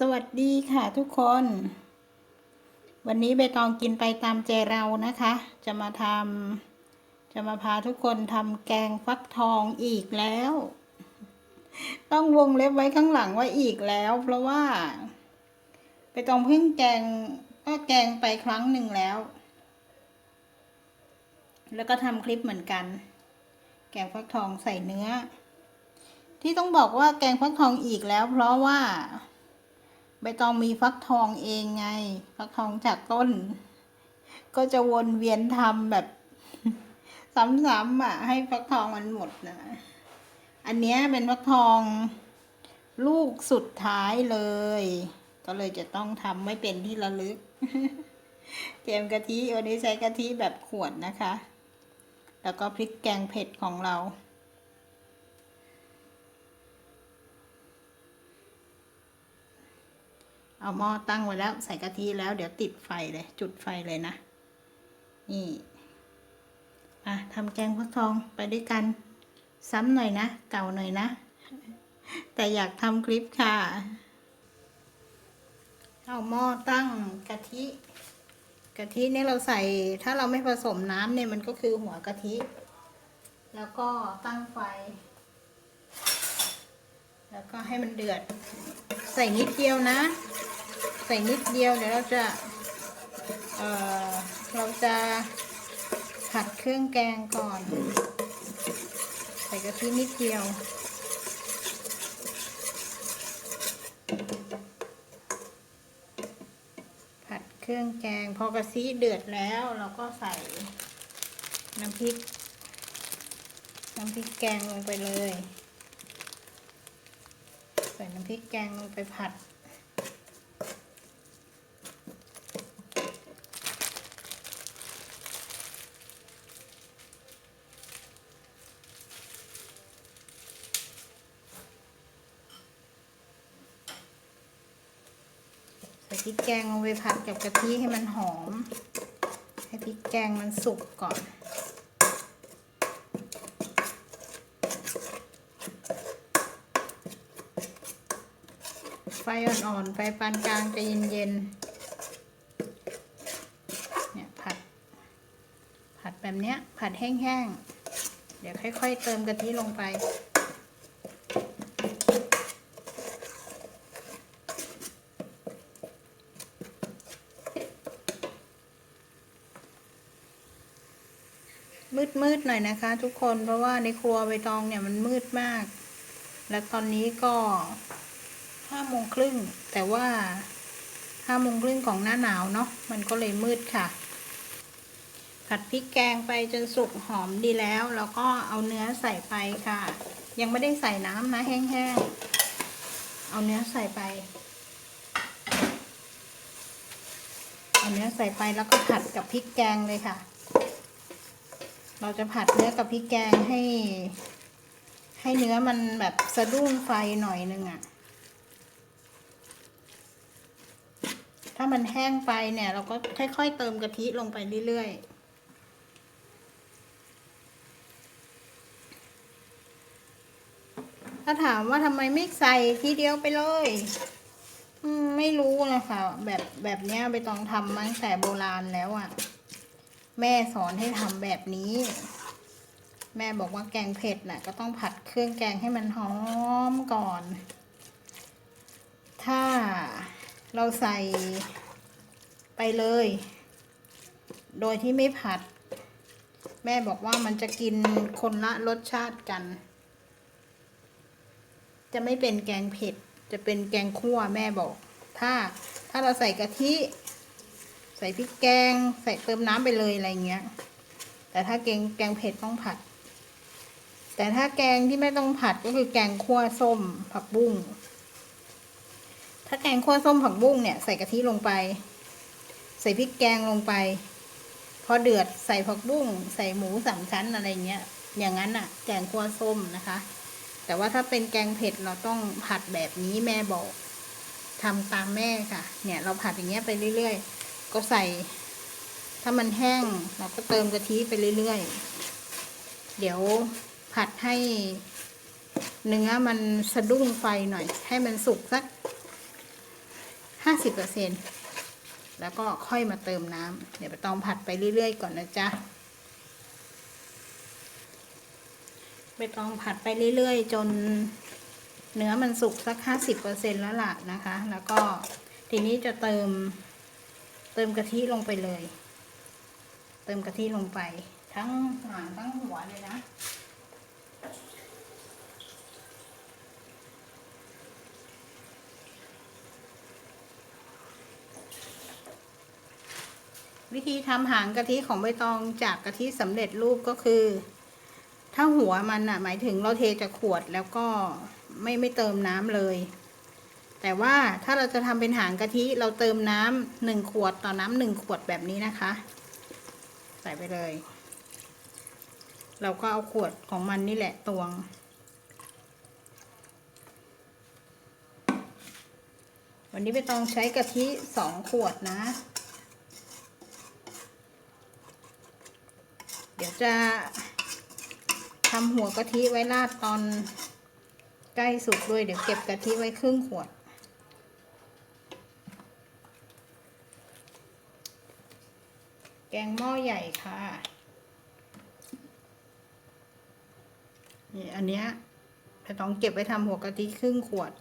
สวัสดีค่ะทุกคน วันนี้ใบตองกินไปตามใจเรานะคะ จะมาทำจะมาพาทุกคนทำแกงฟักทองอีกแล้ว ต้องวงเล็บไว้ข้างหลังว่าอีกแล้ว เพราะว่าใบตองเพิ่งแกงก็แกงไปครั้งหนึ่งแล้ว แล้วก็ทำคลิปเหมือนกัน แกงฟักทองใส่เนื้อ ที่ต้องบอกว่าแกงฟักทองอีกแล้ว เพราะว่า ใบตองมีฟักทองเองไง ฟักทองจากต้น ก็จะวนเวียนทำแบบซ้ำๆอะ ให้ฟักทองมันหมดนะ อันเนี้ยเป็นฟักทองลูกสุดท้ายเลย ก็เลยจะต้องทำไม่เป็นที่ระลึกเตรียมกะทิวันนี้ใช้กะทิแบบขวดนะคะ แล้วก็พริกแกงเผ็ดของเรา เอาหม้อตั้งไว้แล้วใส่กะทิแล้ว เดี๋ยวติดไฟเลย จุดไฟเลยนะ นี่อะทำแกงฟักทองไปด้วยกัน ซ้ำหน่อยนะ เก่าหน่อยนะ แต่อยากทำคลิปค่ะ เอาหม้อตั้งกะทิกะทิเนี่ยเราใส่ถ้าเราไม่ผสมน้ำเนี่ยมันก็คือหัวกะทิ แล้วก็ตั้งไฟ แล้วก็ให้มันเดือด ใส่นิดเดียวนะ ใส่นิดเดียวเดี๋ยวเราจะเอ่อเราจะผัดเครื่องแกงก่อน ใส่กะทินิดเดียวผัดเครื่องแกงพอกะทิเดือดแล้วเราก็ใส่น้ำพริก น้ำพริกแกงลงไปเลย ใส่น้ำพริกแกงลงไปผัด ส่พริกแกงลงไปผัดกับกะทิให้มันหอม ให้พริกแกงมันสุกก่อนไฟอ่อนๆ ไฟปานกลางจะเย็นๆ เนี่ยผัด ผัดแบบเนี้ย ผัดแห้งๆ เดี๋ยวค่อยๆ เติมกะทิลงไป หน่อยนะคะ ทุกคนเพราะว่าในครัวใบตองเนี่ยมันมืดมาก และตอนนี้ก็ห้าโมงครึ่งแต่ว่าห้าโมงครึ่งของหน้าหนาวเนาะมันก็เลยมืดค่ะ ผัดพริกแกงไปจนสุกหอมดีแล้ว แล้วก็เอาเนื้อใส่ไปค่ะ ยังไม่ได้ใส่น้ำนะแห้งๆเอาเนื้อใส่ไปเอาเนื้อใส่ไปแล้วก็ผัดกับพริกแกงเลยค่ะ เราจะผัดเนื้อกับพริกแกงให้ ให้เนื้อมันแบบสะดุ้งไฟหน่อยนึงอะ่ะ ถ้ามันแห้งไปเนี่ย เราก็ค่อย ๆ เติมกะทิลงไปเรื่อยๆถ้าถามว่าทำไมไม่ใส่ทีเดียวไปเลยอืมไม่รู้นะคะแบบแบบเนี้ยไปต้องทำมาตั้งแต่โบราณแล้วอะ่ะ แม่สอนให้ทำแบบนี้ แม่บอกว่าแกงเผ็ดน่ะ ก็ต้องผัดเครื่องแกงให้มันหอมก่อน ถ้าเราใส่ไปเลย โดยที่ไม่ผัด แม่บอกว่ามันจะกินคนละรสชาติกัน จะไม่เป็นแกงเผ็ด จะเป็นแกงคั่วแม่บอก ถ้าถ้าเราใส่กะทิ ใส่พริกแกง ใส่เติมน้ำไปเลยอะไรเงี้ย แต่ถ้าแกงแกงเผ็ดต้องผัด แต่ถ้าแกงที่ไม่ต้องผัดก็คือแกงคั่วส้มผักบุ้ง ถ้าแกงคั่วส้มผักบุ้งเนี่ยใส่กะทิลงไป ใส่พริกแกงลงไป พอเดือดใส่ผักบุ้ง ใส่หมูสามชั้นอะไรเงี้ย อย่างนั้นอะแกงคั่วส้มนะคะ แต่ว่าถ้าเป็นแกงเผ็ดเราต้องผัดแบบนี้แม่บอกทำตามแม่ค่ะ เนี่ยเราผัดอย่างเงี้ยไปเรื่อยๆ ก็ใส่ ถ้ามันแห้งเราก็เติมกะทิไปเรื่อยๆ เดี๋ยวผัดให้เนื้อมันสะดุ้งไฟหน่อย ให้มันสุกสักห้าสิบเปอร์เซ็นแล้วก็ค่อยมาเติมน้ำเดี๋ยวไปต้องผัดไปเรื่อยๆ ก่อนนะจ๊ะไปต้องผัดไปเรื่อยๆ จนเนื้อมันสุกสักห้าสิบเปอร์เซ็นแล้วล่ะนะคะ แล้วก็ทีนี้จะเติม เติมกะทิลงไปเลย เติมกะทิลงไป ทั้งหางทั้งหัวเลยนะวิธีทำหางกะทิของใบตองจากกะทิสำเร็จรูปก็คือ ถ้าหัวมันอะ หมายถึงเราเทจากขวดแล้วก็ไม่ไม่เติมน้ำเลย แต่ว่าถ้าเราจะทำเป็นหางกะทิเราเติมน้ำหนึ่งขวดต่อน้ำหนึ่งขวดแบบนี้นะคะ ใส่ไปเลย เราก็เอาขวดของมันนี่แหละตวง วันนี้ไปต้องใช้กะทิสองขวดนะ เดี๋ยวจะทำหัวกะทิไว้ราดตอนใกล้สุกด้วยเดี๋ยวเก็บกะทิไว้ครึ่งขวด แกงหม้อใหญ่ค่ะ นี่อันเนี้ยจะต้องเก็บไว้ทำหัวกะทิครึ่งขวด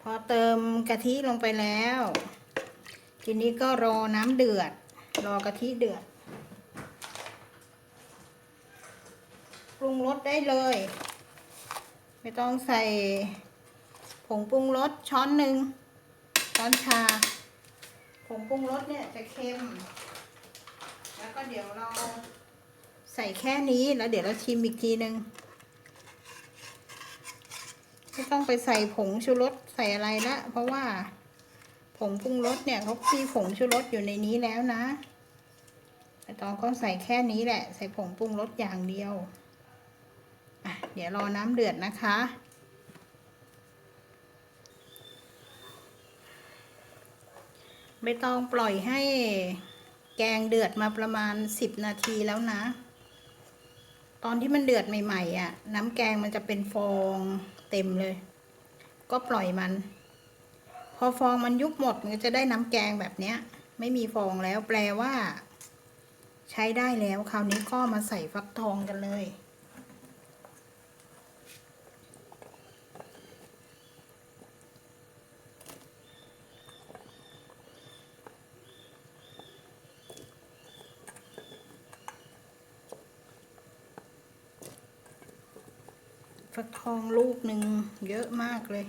พอเติมกะทิลงไปแล้ว ทีนี้ก็รอน้ำเดือด รอกะทิเดือด ปรุงรสได้เลย ไม่ต้องใส่ผงปรุงรสช้อนหนึ่ง ช้อนชาผงปรุงรสเนี่ยจะเค็ม แล้วก็เดี๋ยวเราใส่แค่นี้แล้วเดี๋ยวเราชิมอีกทีหนึ่งไม่ต้องไปใส่ผงชูรสใส่อะไรละเพราะว่าผงปรุงรสเนี่ยเขามีผงชูรสอยู่ในนี้แล้วนะแต่ตองก็ใส่แค่นี้แหละ ใส่ผงปรุงรสอย่างเดียวอะเดี๋ยวรอน้ำเดือดนะคะ ไม่ต้องปล่อยให้แกงเดือดมาประมาณสิบนาทีแล้วนะ ตอนที่มันเดือดใหม่ๆอะ น้ำแกงมันจะเป็นฟองเต็มเลย ก็ปล่อยมัน พอฟองมันยุบหมดมันจะได้น้ำแกงแบบเนี้ย ไม่มีฟองแล้วแปลว่า ใช้ได้แล้วคราวนี้ก็มาใส่ฟักทองกันเลย ฟักทองลูกหนึ่งเยอะมากเลย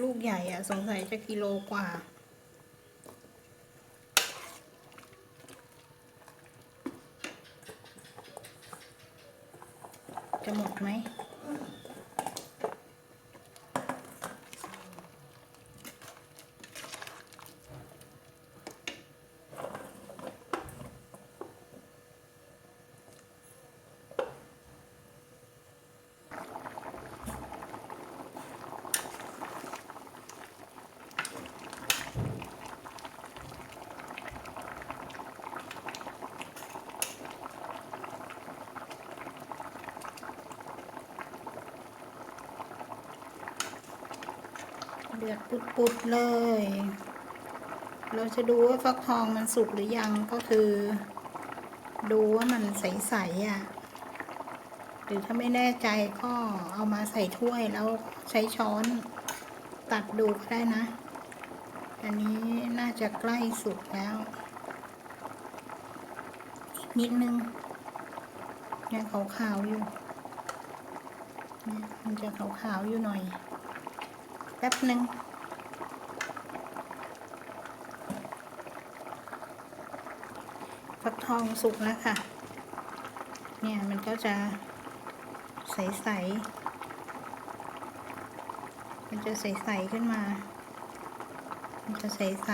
ลูกใหญ่อะสงสัยจะกิโลกว่า จะหมดไหม เดือดปุดๆเลย เราจะดูว่าฟักทองมันสุกหรือยังก็คือ ดูว่ามันใสๆอะ หรือถ้าไม่แน่ใจก็เอามาใส่ถ้วยแล้วใช้ช้อนตัดดูก็ได้นะ อันนี้น่าจะใกล้สุกแล้ว นิดนึงยังขาวๆอยู่เนี่ยมันจะขาวๆอยู่หน่อย แป๊บหนึ่งฟักทองสุกแล้วค่ะ เนี่ยมันก็จะใสๆ มันจะใสๆขึ้นมา มันจะใส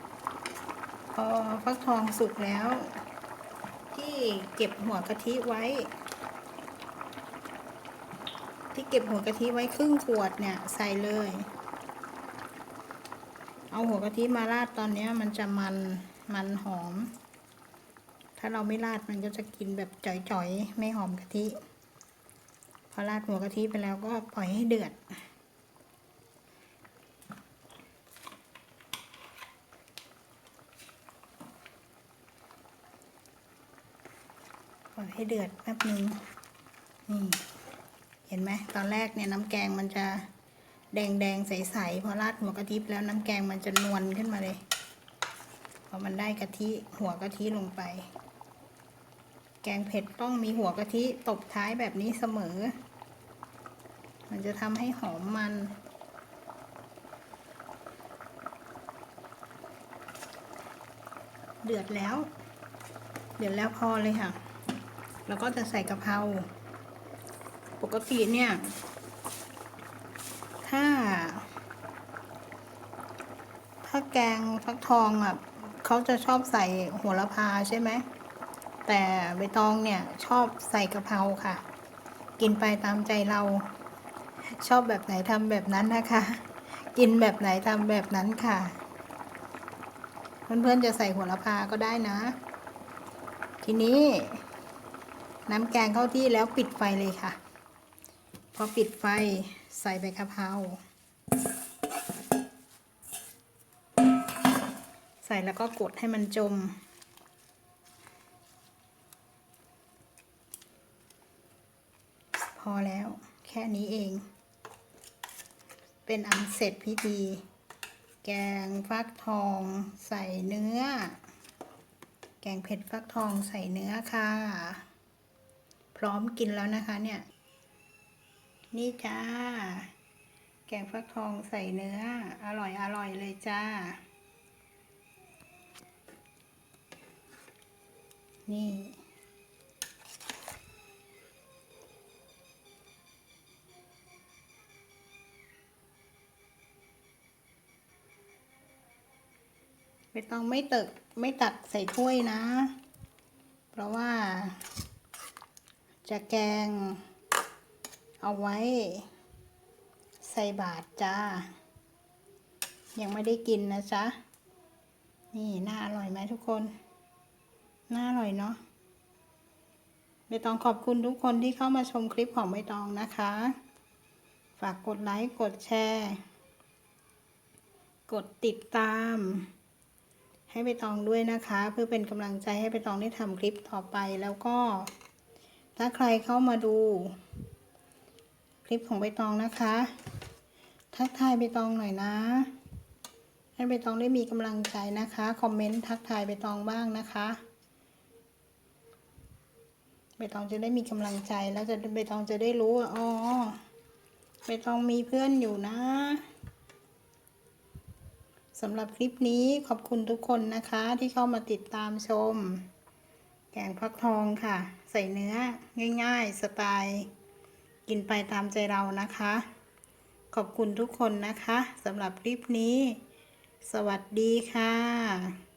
ๆ พอฟักทองสุกแล้ว ที่เก็บหัวกะทิไว้ เก็บหัวกะทิไว้ครึ่งขวดเนี่ยใส่เลย เอาหัวกะทิมาราดตอนนี้มันจะมันมันหอม ถ้าเราไม่ราดมันก็จะกินแบบจ่อยๆ ไม่หอมกะทิ พอราดหัวกะทิไปแล้วก็ปล่อยให้เดือดปล่อยให้เดือดแป๊บนึงนี่ ห็นไหมตอนแรกเนี่ยน้ำแกงมันจะแดงแดงๆใสๆพอราดหัวกะทิแล้วน้ำแกงมันจะนวลขึ้นมาเลยพอมันได้กะทิหัวกะทิลงไป แกงเผ็ดต้องมีหัวกะทิตบท้ายแบบนี้เสมอ มันจะทำให้หอมมันเดือดแล้ว เดือดแล้วพอเลยค่ะ แล้วก็จะใส่กะเพรา ปกติเนี่ย ถ้า ถ้าแกงฟักทองอะเขาจะชอบใส่หัวละพาใช่ไหม แต่ใบตองเนี่ยชอบใส่กะเพราค่ะ กินไปตามใจเรา ชอบแบบไหนทำแบบนั้นนะคะ กินแบบไหนทำแบบนั้นค่ะ เพื่อนๆจะใส่หัวละพาก็ได้นะ ทีนี้น้ำแกงเข้าที่แล้วปิดไฟเลยค่ะ อปิดไฟใส่ใบกะเพราใส่แล้วก็กดให้มันจม พอแล้วแค่นี้เอง เป็นอันเสร็จพิธี แกงฟักทองใส่เนื้อ แกงเผ็ดฟักทองใส่เนื้อค่ะ พร้อมกินแล้วนะคะเนี่ย นี่จ้า แกงฟักทองใส่เนื้อ อร่อยอร่อยเลยจ้า นี่ ไม่ต้องไม่ตึกไม่ตักใส่ถ้วยนะ เพราะว่า จะแกง เอาไว้ ใส่บาตรจ้า ยังไม่ได้กินนะจ๊ะ นี่น่าอร่อยไหมทุกคน น่าอร่อยเนาะใบตองขอบคุณทุกคนที่เข้ามาชมคลิปของใบตองนะคะ ฝากกดไลค์ กดแชร์ กดติดตาม ให้ใบตองด้วยนะคะ เพื่อเป็นกำลังใจให้ใบตองได้ทำคลิปต่อไปแล้วก็ ถ้าใครเข้ามาดู ลิปของใบตองนะคะ ทักทายใบตองหน่อยนะให้ใบตองได้มีกำลังใจนะคะ คอมเมนต์ทักทายใบตองบ้างนะคะใบตองจะได้มีกำลังใจแล้วจะใบตองจะได้รู้ว่าอ๋อใบตองมีเพื่อนอยู่นะสำหรับคลิปนี้ขอบคุณทุกคนนะคะที่เข้ามาติดตามชม แกงฟักทองค่ะ ใส่เนื้อง่าย ๆ สไตล์ กินไปตามใจเรานะคะ ขอบคุณทุกคนนะคะสำหรับคลิปนี้ สวัสดีค่ะ